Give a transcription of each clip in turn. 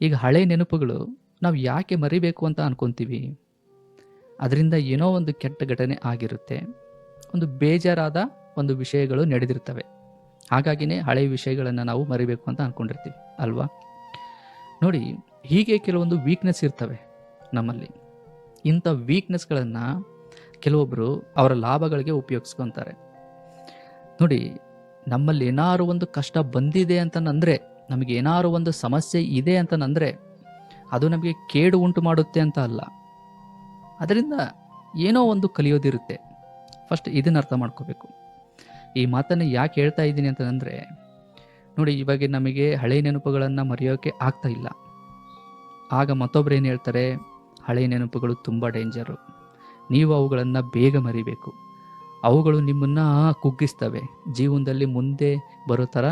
ಈಗ ಹಳೆ ನೆನಪುಗಳು ನಾವು ಯಾಕೆ ಮರಿಬೇಕು ಅಂತ ಅನ್ಕೊಂತೀವಿ? ಅದರಿಂದ ಏನೋ ಒಂದು ಕೆಟ್ಟ ಘಟನೆ ಆಗಿರುತ್ತೆ. ಒಂದು ಬೇಜಾರಾದ ಒಂದು ವಿಷಯಗಳು ನಡೆದಿರ್ತವೆ. ಹಾಗಾಗಿನೇ ಹಳೆ ವಿಷಯಗಳನ್ನು ನಾವು ಮರಿಬೇಕು ಅಂತ ಅಂದ್ಕೊಂಡಿರ್ತೀವಿ ಅಲ್ವಾ? ನೋಡಿ, ಹೀಗೆ ಕೆಲವೊಂದು ವೀಕ್ನೆಸ್ ಇರ್ತವೆ ನಮ್ಮಲ್ಲಿ. ಇಂಥ ವೀಕ್ನೆಸ್ಗಳನ್ನು ಕೆಲವೊಬ್ಬರು ಅವರ ಲಾಭಗಳಿಗೆ ಉಪಯೋಗಿಸ್ಕೊತಾರೆ. ನೋಡಿ, ನಮ್ಮಲ್ಲಿ ಏನಾದ್ರು ಒಂದು ಕಷ್ಟ ಬಂದಿದೆ ಅಂತಂದರೆ ನಮಗೆ ಏನಾರು ಒಂದು ಸಮಸ್ಯೆ ಇದೆ ಅಂತಂದರೆ ಅದು ನಮಗೆ ಕೇಡು ಉಂಟು ಮಾಡುತ್ತೆ ಅಂತ ಅಲ್ಲ. ಅದರಿಂದ ಏನೋ ಒಂದು ಕಲಿಯೋದಿರುತ್ತೆ. ಫಸ್ಟ್ ಇದನ್ನ ಅರ್ಥ ಮಾಡ್ಕೋಬೇಕು. ಈ ಮಾತನ್ನು ಯಾಕೆ ಹೇಳ್ತಾ ಇದ್ದೀನಿ ಅಂತಂದರೆ ನೋಡಿ ಇವಾಗ ನಮಗೆ ಹಳೆ ನೆನಪುಗಳನ್ನು ಮರೆಯೋಕೆ ಆಗ್ತಾ ಇಲ್ಲ. ಆಗ ಮತ್ತೊಬ್ಬರು ಏನು ಹೇಳ್ತಾರೆ, ಹಳೆ ನೆನಪುಗಳು ತುಂಬ ಡೇಂಜರು ನೀವು ಅವುಗಳನ್ನು ಬೇಗ ಮರಿಬೇಕು. ಅವುಗಳು ನಿಮ್ಮನ್ನು ಕುಗ್ಗಿಸ್ತವೆ. ಜೀವನದಲ್ಲಿ ಮುಂದೆ ಬರೋ ಥರ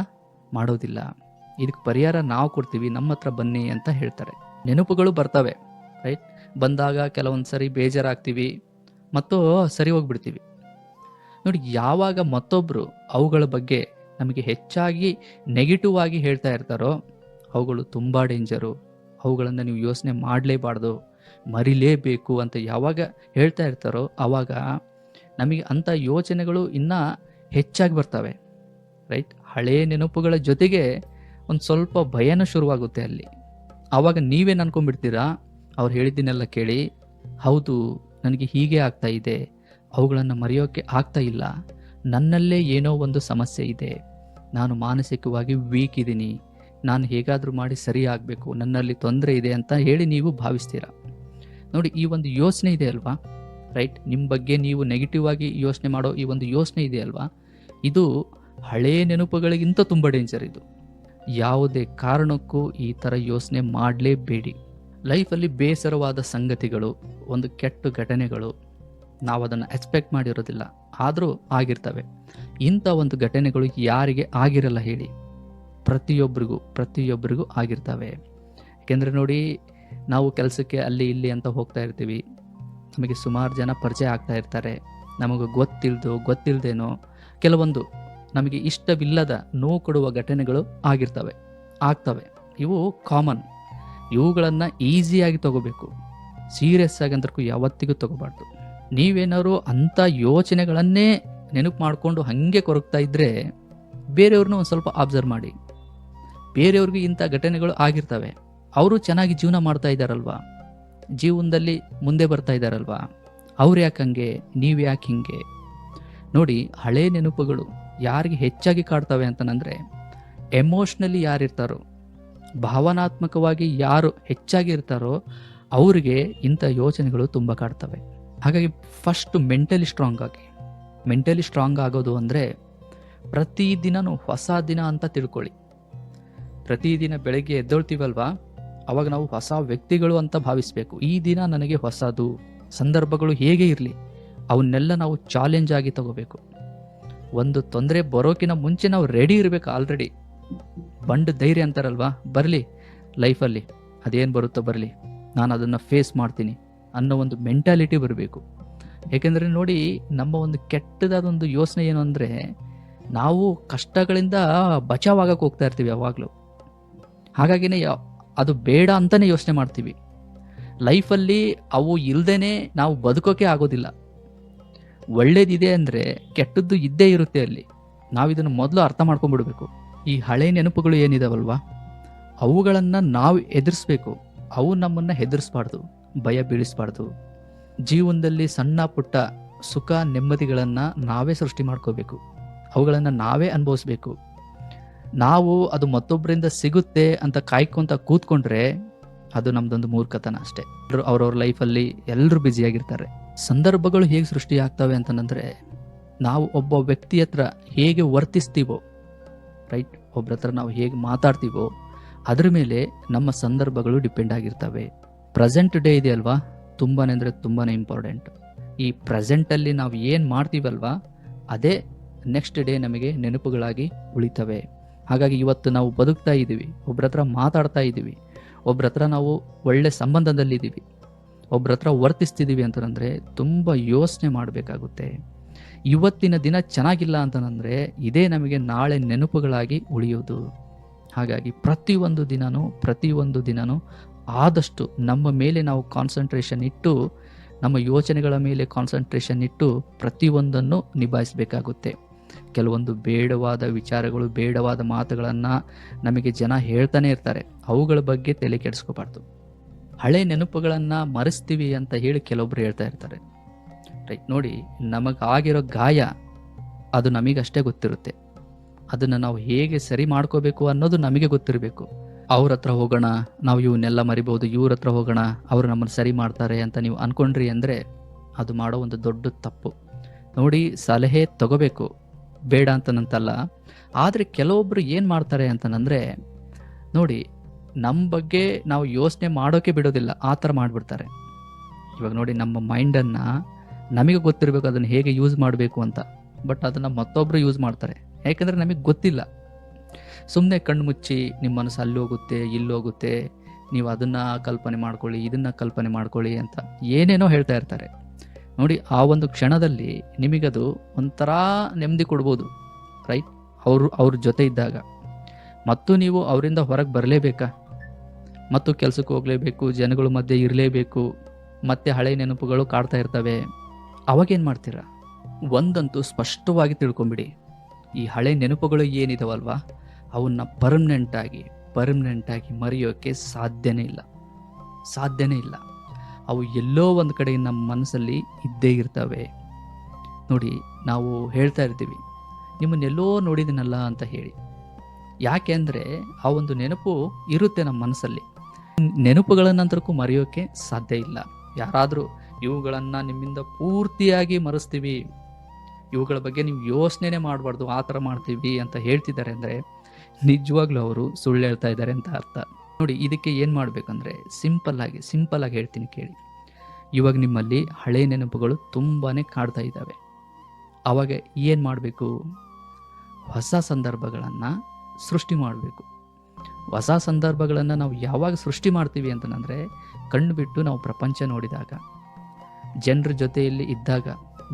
ಮಾಡೋದಿಲ್ಲ. ಇದಕ್ಕೆ ಪರಿಹಾರ ನಾವು ಕೊಡ್ತೀವಿ, ನಮ್ಮ ಹತ್ರ ಬನ್ನಿ ಅಂತ ಹೇಳ್ತಾರೆ. ನೆನಪುಗಳು ಬರ್ತವೆ ರೈಟ್ ಬಂದಾಗ ಕೆಲವೊಂದು ಸರಿ ಬೇಜಾರಾಗ್ತೀವಿ, ಮತ್ತು ಸರಿ ಹೋಗ್ಬಿಡ್ತೀವಿ. ನೋಡಿ, ಯಾವಾಗ ಮತ್ತೊಬ್ಬರು ಅವುಗಳ ಬಗ್ಗೆ ನಮಗೆ ಹೆಚ್ಚಾಗಿ ನೆಗೆಟಿವ್ ಆಗಿ ಹೇಳ್ತಾ ಇರ್ತಾರೋ, ಅವುಗಳು ತುಂಬ ಡೇಂಜರು ಅವುಗಳನ್ನು ನೀವು ಯೋಚನೆ ಮಾಡಲೇಬಾರ್ದು, ಮರಿಲೇಬೇಕು ಅಂತ ಯಾವಾಗ ಹೇಳ್ತಾ ಇರ್ತಾರೋ ಆವಾಗ ನಮಗೆ ಅಂಥ ಯೋಚನೆಗಳು ಇನ್ನೂ ಹೆಚ್ಚಾಗಿ ಬರ್ತವೆ ರೈಟ್ ಹಳೆಯ ನೆನಪುಗಳ ಜೊತೆಗೆ ಒಂದು ಸ್ವಲ್ಪ ಭಯನೂ ಶುರುವಾಗುತ್ತೆ ಅಲ್ಲಿ. ಆವಾಗ ನೀವೇನು ಅನ್ಕೊಂಡ್ಬಿಡ್ತೀರಾ ಅವ್ರು ಹೇಳಿದ್ದನ್ನೆಲ್ಲ ಕೇಳಿ, ಹೌದು, ನನಗೆ ಹೀಗೆ ಆಗ್ತಾ ಇದೆ. ಅವುಗಳನ್ನು ಮರೆಯೋಕ್ಕೆ ಆಗ್ತಾ ಇಲ್ಲ. ನನ್ನಲ್ಲೇ ಏನೋ ಒಂದು ಸಮಸ್ಯೆ ಇದೆ. ನಾನು ಮಾನಸಿಕವಾಗಿ ವೀಕ್ ಇದ್ದೀನಿ ನಾನು ಹೇಗಾದರೂ ಮಾಡಿ ಸರಿ ಆಗಬೇಕು. ನನ್ನಲ್ಲಿ ತೊಂದರೆ ಇದೆ ಅಂತ ಹೇಳಿ ನೀವು ಭಾವಿಸ್ತೀರಾ? ನೋಡಿ, ಈ ಒಂದು ಯೋಚನೆ ಇದೆ ಅಲ್ವಾ? ರೈಟ್? ನಿಮ್ಮ ಬಗ್ಗೆ ನೀವು ನೆಗೆಟಿವ್ ಆಗಿ ಯೋಚನೆ ಮಾಡೋ ಈ ಒಂದು ಯೋಚನೆ ಇದೆ ಅಲ್ವಾ? ಇದು ಹಳೆಯ ನೆನಪುಗಳಿಗಿಂತ ತುಂಬ ಡೇಂಜರ್ ಇದು. ಯಾವುದೇ ಕಾರಣಕ್ಕೂ ಈ ಥರ ಯೋಚನೆ ಮಾಡಲೇಬೇಡಿ. ಲೈಫಲ್ಲಿ ಬೇಸರವಾದ ಸಂಗತಿಗಳು, ಒಂದು ಕೆಟ್ಟ ಘಟನೆಗಳು ನಾವು ಅದನ್ನು ಎಕ್ಸ್ಪೆಕ್ಟ್ ಮಾಡಿರೋದಿಲ್ಲ, ಆದರೂ ಆಗಿರ್ತವೆ. ಇಂಥ ಒಂದು ಘಟನೆಗಳು ಯಾರಿಗೆ ಆಗಿರಲ್ಲ ಹೇಳಿ. ಪ್ರತಿಯೊಬ್ಬರಿಗೂ ಪ್ರತಿಯೊಬ್ಬರಿಗೂ ಆಗಿರ್ತವೆ. ಯಾಕೆಂದರೆ ನೋಡಿ, ನಾವು ಕೆಲಸಕ್ಕೆ ಅಲ್ಲಿ ಇಲ್ಲಿ ಅಂತ ಹೋಗ್ತಾ ಇರ್ತೀವಿ. ನಮಗೆ ಸುಮಾರು ಜನ ಪರಿಚಯ ಆಗ್ತಾ ಇರ್ತಾರೆ. ನಮಗೆ ಗೊತ್ತಿಲ್ಲದೋ ಗೊತ್ತಿಲ್ಲದೇನೋ ಕೆಲವೊಂದು ನಮಗೆ ಇಷ್ಟವಿಲ್ಲದ ನೋವು ಕೊಡುವ ಘಟನೆಗಳು ಆಗಿರ್ತವೆ, ಆಗ್ತವೆ. ಇವು ಕಾಮನ್ ಇವುಗಳನ್ನು ಈಸಿಯಾಗಿ ತಗೋಬೇಕು. ಸೀರಿಯಸ್ ಆಗಿ ಅಂತಕ್ಕೂ ಯಾವತ್ತಿಗೂ ತಗೋಬಾರ್ದು. ನೀವೇನಾದ್ರು ಅಂಥ ಯೋಚನೆಗಳನ್ನೇ ನೆನಪು ಮಾಡಿಕೊಂಡು ಹಾಗೆ ಕೊರಗ್ತಾ ಇದ್ದರೆ ಬೇರೆಯವ್ರನ್ನ ಒಂದು ಸ್ವಲ್ಪ ಅಬ್ಸರ್ವ್ ಮಾಡಿ. ಬೇರೆಯವ್ರಿಗೂ ಇಂಥ ಘಟನೆಗಳು ಆಗಿರ್ತವೆ. ಅವರು ಚೆನ್ನಾಗಿ ಜೀವನ ಮಾಡ್ತಾ ಇದ್ದಾರಲ್ವಾ ಜೀವನದಲ್ಲಿ ಮುಂದೆ ಬರ್ತಾ ಇದ್ದಾರಲ್ವಾ ಅವ್ರು ಯಾಕೆ ಹಂಗೆ ನೀವು ಯಾಕೆ ಹಿಂಗೆ? ನೋಡಿ, ಹಳೆ ನೆನಪುಗಳು. ಯಾರಿಗೆ ಹೆಚ್ಚಾಗಿ ಕಾಡ್ತವೆ ಅಂತಂದರೆ ಎಮೋಷ್ನಲಿ ಯಾರಿರ್ತಾರೋ, ಭಾವನಾತ್ಮಕವಾಗಿ ಯಾರು ಹೆಚ್ಚಾಗಿ ಇರ್ತಾರೋ, ಅವರಿಗೆ ಇಂಥ ಯೋಚನೆಗಳು ತುಂಬ ಕಾಡ್ತವೆ. ಹಾಗಾಗಿ ಫಸ್ಟ್ ಮೆಂಟಲಿ ಸ್ಟ್ರಾಂಗ್ ಆಗಿ ಮೆಂಟಲಿ ಸ್ಟ್ರಾಂಗ್ ಆಗೋದು ಅಂದರೆ ಪ್ರತಿದಿನನೂ ಹೊಸ ದಿನ ಅಂತ ತಿಳ್ಕೊಳ್ಳಿ. ಪ್ರತಿದಿನ ಬೆಳಗ್ಗೆ ಎದ್ದೊಳ್ತೀವಲ್ವಾ? ಅವಾಗ ನಾವು ಹೊಸ ವ್ಯಕ್ತಿಗಳು ಅಂತ ಭಾವಿಸಬೇಕು. ಈ ದಿನ ನನಗೆ ಹೊಸದು, ಸಂದರ್ಭಗಳು ಹೇಗೆ ಇರಲಿ, ಅವನ್ನೆಲ್ಲ ನಾವು ಚಾಲೆಂಜ್ ಆಗಿ ತಗೋಬೇಕು. ಒಂದು ತೊಂದರೆ ಬರೋಕಿನ ಮುಂಚೆ ನಾವು ರೆಡಿ ಇರಬೇಕು ಆಲ್ರೆಡಿ ಬಂಡ್ ಧೈರ್ಯ ಅಂತಾರಲ್ವಾ? ಬರಲಿ ಲೈಫಲ್ಲಿ ಅದೇನು ಬರುತ್ತೋ ಬರಲಿ. ನಾನು ಅದನ್ನು ಫೇಸ್ ಮಾಡ್ತೀನಿ ಅನ್ನೋ ಒಂದು ಮೆಂಟಾಲಿಟಿ ಬರಬೇಕು. ಏಕೆಂದರೆ ನೋಡಿ, ನಮ್ಮ ಒಂದು ಕೆಟ್ಟದಾದ ಒಂದು ಯೋಚನೆ ಏನು ಅಂದರೆ, ನಾವು ಕಷ್ಟಗಳಿಂದ ಬಚಾವಾಗಕ್ಕೆ ಹೋಗ್ತಾ ಇರ್ತೀವಿ ಯಾವಾಗಲೂ. ಹಾಗಾಗಿನೇ ಅದು ಬೇಡ ಅಂತಲೇ ಯೋಚನೆ ಮಾಡ್ತೀವಿ. ಲೈಫಲ್ಲಿ ಅವು ಇಲ್ದೇನೆ ನಾವು ಬದುಕೋಕೆ ಆಗೋದಿಲ್ಲ. ಒಳ್ಳೇದಿದೆ ಅಂದರೆ ಕೆಟ್ಟದ್ದು ಇದ್ದೇ ಇರುತ್ತೆ ಅಲ್ಲಿ. ನಾವು ಇದನ್ನು ಮೊದಲು ಅರ್ಥ ಮಾಡ್ಕೊಂಡ್ಬಿಡ್ಬೇಕು. ಈ ಹಳೆ ನೆನಪುಗಳು ಏನಿದಾವಲ್ವಾ? ಅವುಗಳನ್ನು ನಾವು ಎದುರಿಸ್ಬೇಕು. ಅವು ನಮ್ಮನ್ನು ಹೆದರಿಸ್ಬಾರ್ದು, ಭಯ ಬೀಳಿಸ್ಬಾರ್ದು. ಜೀವನದಲ್ಲಿ ಸಣ್ಣ ಪುಟ್ಟ ಸುಖ ನೆಮ್ಮದಿಗಳನ್ನು ನಾವೇ ಸೃಷ್ಟಿ ಮಾಡ್ಕೋಬೇಕು. ಅವುಗಳನ್ನು ನಾವೇ ಅನುಭವಿಸ್ಬೇಕು. ನಾವು ಅದು ಮತ್ತೊಬ್ಬರಿಂದ ಸಿಗುತ್ತೆ ಅಂತ ಕಾಯ್ಕೊಂತ ಕೂತ್ಕೊಂಡ್ರೆ ಅದು ನಮ್ದೊಂದು ಮೂರ್ಖತನ ಅಷ್ಟೇ. ಅವ್ರವ್ರ ಲೈಫಲ್ಲಿ ಎಲ್ಲರೂ ಬ್ಯುಸಿಯಾಗಿರ್ತಾರೆ ಸಂದರ್ಭಗಳು ಹೇಗೆ ಸೃಷ್ಟಿ ಆಗ್ತವೆ ಅಂತಂದ್ರೆ, ನಾವು ಒಬ್ಬ ವ್ಯಕ್ತಿ ಹತ್ರ ಹೇಗೆ ವರ್ತಿಸ್ತೀವೋ ರೈಟ್ ಒಬ್ಬರ ಹತ್ರ ನಾವು ಹೇಗೆ ಮಾತಾಡ್ತೀವೋ, ಅದ್ರ ಮೇಲೆ ನಮ್ಮ ಸಂದರ್ಭಗಳು ಡಿಪೆಂಡ್ ಆಗಿರ್ತವೆ. ಪ್ರೆಸೆಂಟ್ ಡೇ ಇದೆ ಅಲ್ವಾ ತುಂಬಾ ಅಂದರೆ ತುಂಬಾ ಇಂಪಾರ್ಟೆಂಟ್ ಈ ಪ್ರೆಸೆಂಟಲ್ಲಿ ನಾವು ಏನು ಮಾಡ್ತೀವಲ್ವಾ? ಅದೇ ನೆಕ್ಸ್ಟ್ ಡೇ ನಮಗೆ ನೆನಪುಗಳಾಗಿ ಉಳಿತವೆ. ಹಾಗಾಗಿ ಇವತ್ತು ನಾವು ಬದುಕ್ತಾ ಇದ್ದೀವಿ ಒಬ್ಬರ ಹತ್ರ ಮಾತಾಡ್ತಾ ಇದ್ದೀವಿ ಒಬ್ರ ಹತ್ರ ನಾವು ಒಳ್ಳೆ ಸಂಬಂಧದಲ್ಲಿದ್ದೀವಿ ಒಬ್ರ ಹತ್ರ ವರ್ತಿಸ್ತಿದ್ದೀವಿ ಅಂತಂದರೆ ತುಂಬ ಯೋಚನೆ ಮಾಡಬೇಕಾಗುತ್ತೆ. ಇವತ್ತಿನ ದಿನ ಚೆನ್ನಾಗಿಲ್ಲ ಅಂತಂದರೆ ಇದೇ ನಮಗೆ ನಾಳೆ ನೆನಪುಗಳಾಗಿ ಉಳಿಯೋದು. ಹಾಗಾಗಿ ಪ್ರತಿಯೊಂದು ದಿನವೂ ಪ್ರತಿಯೊಂದು ದಿನವೂ ಆದಷ್ಟು ನಮ್ಮ ಮೇಲೆ ನಾವು ಕಾನ್ಸಂಟ್ರೇಷನ್ ಇಟ್ಟು, ನಮ್ಮ ಯೋಚನೆಗಳ ಮೇಲೆ ಕಾನ್ಸಂಟ್ರೇಷನ್ ಇಟ್ಟು ಪ್ರತಿಯೊಂದನ್ನು ನಿಭಾಯಿಸಬೇಕಾಗುತ್ತೆ. ಕೆಲವೊಂದು ಬೇಡವಾದ ವಿಚಾರಗಳು, ಬೇಡವಾದ ಮಾತುಗಳನ್ನು ನಮಗೆ ಜನ ಹೇಳ್ತಾನೆ ಇರ್ತಾರೆ. ಅವುಗಳ ಬಗ್ಗೆ ತಲೆ ಕೆಡಿಸ್ಕೋಬಾರ್ದು. ಹಳೆ ನೆನಪುಗಳನ್ನು ಮರೆಸ್ತೀವಿ ಅಂತ ಹೇಳಿ ಕೆಲವೊಬ್ರು ಹೇಳ್ತಾ ಇರ್ತಾರೆ. ರೈಟ್, ನೋಡಿ, ನಮಗಾಗಿರೋ ಗಾಯ ಅದು ನಮಗಷ್ಟೇ ಗೊತ್ತಿರುತ್ತೆ. ಅದನ್ನು ನಾವು ಹೇಗೆ ಸರಿ ಮಾಡ್ಕೋಬೇಕು ಅನ್ನೋದು ನಮಗೆ ಗೊತ್ತಿರಬೇಕು. ಅವ್ರ ಹತ್ರ ಹೋಗೋಣ, ನಾವು ಇವನ್ನೆಲ್ಲ ಮರಿಬೋದು, ಇವ್ರ ಹತ್ರ ಹೋಗೋಣ, ಅವರು ನಮ್ಮನ್ನು ಸರಿ ಮಾಡ್ತಾರೆ ಅಂತ ನೀವು ಅಂದ್ಕೊಂಡ್ರಿ ಅಂದರೆ ಅದು ಮಾಡೋ ಒಂದು ದೊಡ್ಡ ತಪ್ಪು. ನೋಡಿ, ಸಲಹೆ ತಗೋಬೇಕು. ಬೇಡ ಅಂತನಂತಲ್ಲ. ಆದರೆ ಕೆಲವೊಬ್ಬರು ಏನು ಮಾಡ್ತಾರೆ ಅಂತಂದರೆ ನೋಡಿ ನಮ್ಮ ಬಗ್ಗೆ ನಾವು ಯೋಚನೆ ಮಾಡೋಕೆ ಬಿಡೋದಿಲ್ಲ, ಆ ಥರ ಮಾಡಿಬಿಡ್ತಾರೆ. ಇವಾಗ ನೋಡಿ, ನಮ್ಮ ಮೈಂಡನ್ನು ನಮಗೆ ಗೊತ್ತಿರಬೇಕು ಅದನ್ನು ಹೇಗೆ ಯೂಸ್ ಮಾಡಬೇಕು ಅಂತ. ಬಟ್ ಅದನ್ನು ಮತ್ತೊಬ್ಬರು ಯೂಸ್ ಮಾಡ್ತಾರೆ. ಯಾಕೆಂದರೆ ನಮಗೆ ಗೊತ್ತಿಲ್ಲ. ಸುಮ್ಮನೆ ಕಣ್ಣು ಮುಚ್ಚಿ ನಿಮ್ಮ ಮನಸ್ಸು ಅಲ್ಲಿ ಹೋಗುತ್ತೆ, ಇಲ್ಲಿ ಹೋಗುತ್ತೆ, ನೀವು ಅದನ್ನು ಕಲ್ಪನೆ ಮಾಡ್ಕೊಳ್ಳಿ, ಇದನ್ನು ಕಲ್ಪನೆ ಮಾಡ್ಕೊಳ್ಳಿ ಅಂತ ಏನೇನೋ ಹೇಳ್ತಾ ಇರ್ತಾರೆ. ನೋಡಿ, ಆ ಒಂದು ಕ್ಷಣದಲ್ಲಿ ನಿಮಗದು ಒಂಥರ ನೆಮ್ಮದಿ ಕೊಡ್ಬೋದು ರೈಟ್ ಅವರು, ಅವ್ರ ಜೊತೆ ಇದ್ದಾಗ. ಮತ್ತು ನೀವು ಅವರಿಂದ ಹೊರಗೆ ಬರಲೇಬೇಕಾ? ಮತ್ತು ಕೆಲಸಕ್ಕೆ ಹೋಗಲೇಬೇಕು, ಜನಗಳ ಮಧ್ಯೆ ಇರಲೇಬೇಕು, ಮತ್ತೆ ಹಳೆ ನೆನಪುಗಳು ಕಾಡ್ತಾ ಇರ್ತವೆ. ಅವಾಗೇನು ಮಾಡ್ತೀರಾ? ಒಂದಂತೂ ಸ್ಪಷ್ಟವಾಗಿ ತಿಳ್ಕೊಂಬಿಡಿ. ಈ ಹಳೆ ನೆನಪುಗಳು ಏನಿದಾವಲ್ವ? ಅವನ್ನ ಪರ್ಮನೆಂಟಾಗಿ ಪರ್ಮನೆಂಟಾಗಿ ಮರೆಯೋಕ್ಕೆ ಸಾಧ್ಯನೇ ಇಲ್ಲ. ಸಾಧ್ಯನೇ ಇಲ್ಲ. ಅವು ಎಲ್ಲೋ ಒಂದು ಕಡೆ ನಮ್ಮ ಮನಸ್ಸಲ್ಲಿ ಇದ್ದೇ ಇರ್ತವೆ. ನೋಡಿ, ನಾವು ಹೇಳ್ತಾ ಇರ್ತೀವಿ, ನಿಮ್ಮನ್ನೆಲ್ಲೋ ನೋಡಿದ್ದೀನಲ್ಲ ಅಂತ ಹೇಳಿ. ಯಾಕೆ ಅಂದರೆ, ಆ ಒಂದು ನೆನಪು ಇರುತ್ತೆ ನಮ್ಮ ಮನಸ್ಸಲ್ಲಿ. ನೆನಪುಗಳನ್ನಂತರಕ್ಕೂ ಮರೆಯೋಕ್ಕೆ ಸಾಧ್ಯ ಇಲ್ಲ. ಯಾರಾದರೂ, ಇವುಗಳನ್ನು ನಿಮ್ಮಿಂದ ಪೂರ್ತಿಯಾಗಿ ಮರೆಸ್ತೀವಿ. ಇವುಗಳ ಬಗ್ಗೆ ನೀವು ಯೋಚನೆ ಮಾಡಬಾರ್ದು. ಆ ಥರ ಮಾಡ್ತೀವಿ ಅಂತ ಹೇಳ್ತಿದ್ದಾರೆ ಅಂದರೆ, ನಿಜವಾಗ್ಲೂ ಅವರು ಸುಳ್ಳು ಹೇಳ್ತಾ ಇದ್ದಾರೆ ಅಂತ ಅರ್ಥ. ನೋಡಿ, ಇದಕ್ಕೆ ಏನು ಮಾಡಬೇಕಂದ್ರೆ ಸಿಂಪಲ್ ಆಗಿ ಸಿಂಪಲ್ ಆಗಿ ಹೇಳ್ತೀನಿ ಕೇಳಿ. ಇವಾಗ ನಿಮ್ಮಲ್ಲಿ ಹಳೆ ನೆನಪುಗಳು ತುಂಬಾ ಕಾಡ್ತಾ ಇದ್ದಾವೆ. ಆವಾಗ ಏನು ಮಾಡಬೇಕು? ಹೊಸ ಸಂದರ್ಭಗಳನ್ನು ಸೃಷ್ಟಿ ಮಾಡಬೇಕು. ಹೊಸ ಸಂದರ್ಭಗಳನ್ನು ನಾವು ಯಾವಾಗ ಸೃಷ್ಟಿ ಮಾಡ್ತೀವಿ ಅಂತಂದರೆ, ಕಣ್ಣು ಬಿಟ್ಟು ನಾವು ಪ್ರಪಂಚ ನೋಡಿದಾಗ, ಜನರ ಜೊತೆಯಲ್ಲಿ ಇದ್ದಾಗ,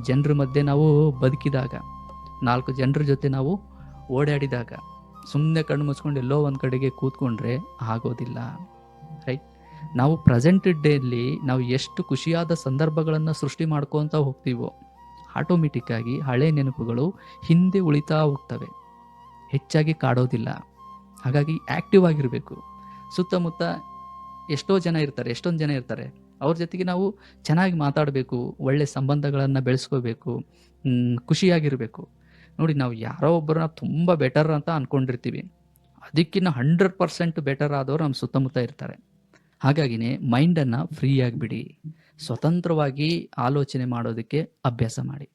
ಜನರ ಮಧ್ಯೆ ನಾವು ಬದುಕಿದಾಗ, ನಾಲ್ಕು ಜನರ ಜೊತೆ ನಾವು ಓಡಾಡಿದಾಗ ಸುಮ್ಮನೆ ಕಣ್ಣು ಮುಚ್ಕೊಂಡು ಎಲ್ಲೋ ಒಂದು ಕಡೆಗೆ ಕೂತ್ಕೊಂಡ್ರೆ ಆಗೋದಿಲ್ಲ ರೈಟ್ ನಾವು ಪ್ರೆಸೆಂಟ್ ಡೇಲಿ ನಾವು ಎಷ್ಟು ಖುಷಿಯಾದ ಸಂದರ್ಭಗಳನ್ನು ಸೃಷ್ಟಿ ಮಾಡ್ಕೊತ ಹೋಗ್ತೀವೋ ಆಟೋಮೆಟಿಕ್ಕಾಗಿ ಹಳೆ ನೆನಪುಗಳು ಹಿಂದೆ ಉಳಿತಾ ಹೋಗ್ತವೆ. ಹೆಚ್ಚಾಗಿ ಕಾಡೋದಿಲ್ಲ. ಹಾಗಾಗಿ ಆ್ಯಕ್ಟಿವ್ ಆಗಿರಬೇಕು. ಸುತ್ತಮುತ್ತ ಎಷ್ಟೋ ಜನ ಇರ್ತಾರೆ, ಎಷ್ಟೊಂದು ಜನ ಇರ್ತಾರೆ. ಅವ್ರ ಜೊತೆಗೆ ನಾವು ಚೆನ್ನಾಗಿ ಮಾತಾಡಬೇಕು, ಒಳ್ಳೆ ಸಂಬಂಧಗಳನ್ನು ಬೆಳೆಸ್ಕೋಬೇಕು ಖುಷಿಯಾಗಿರಬೇಕು. ನೋಡಿ ನಾವು ಯಾರೋ ಒಬ್ಬರನ್ನ ತುಂಬ ಬೆಟರ್ ಅಂತ ಅಂದ್ಕೊಂಡಿರ್ತೀವಿ ಅದಕ್ಕಿಂತ ಹಂಡ್ರೆಡ್ ಪರ್ಸೆಂಟ್ ಬೆಟರ್ ಆದವರು ನಮ್ಮ ಸುತ್ತಮುತ್ತ ಇರ್ತಾರೆ. ಹಾಗಾಗಿನೇ ಮೈಂಡನ್ನು ಫ್ರೀಯಾಗಿ ಬಿಡಿ ಸ್ವತಂತ್ರವಾಗಿ ಆಲೋಚನೆ ಮಾಡೋದಕ್ಕೆ ಅಭ್ಯಾಸ ಮಾಡಿ.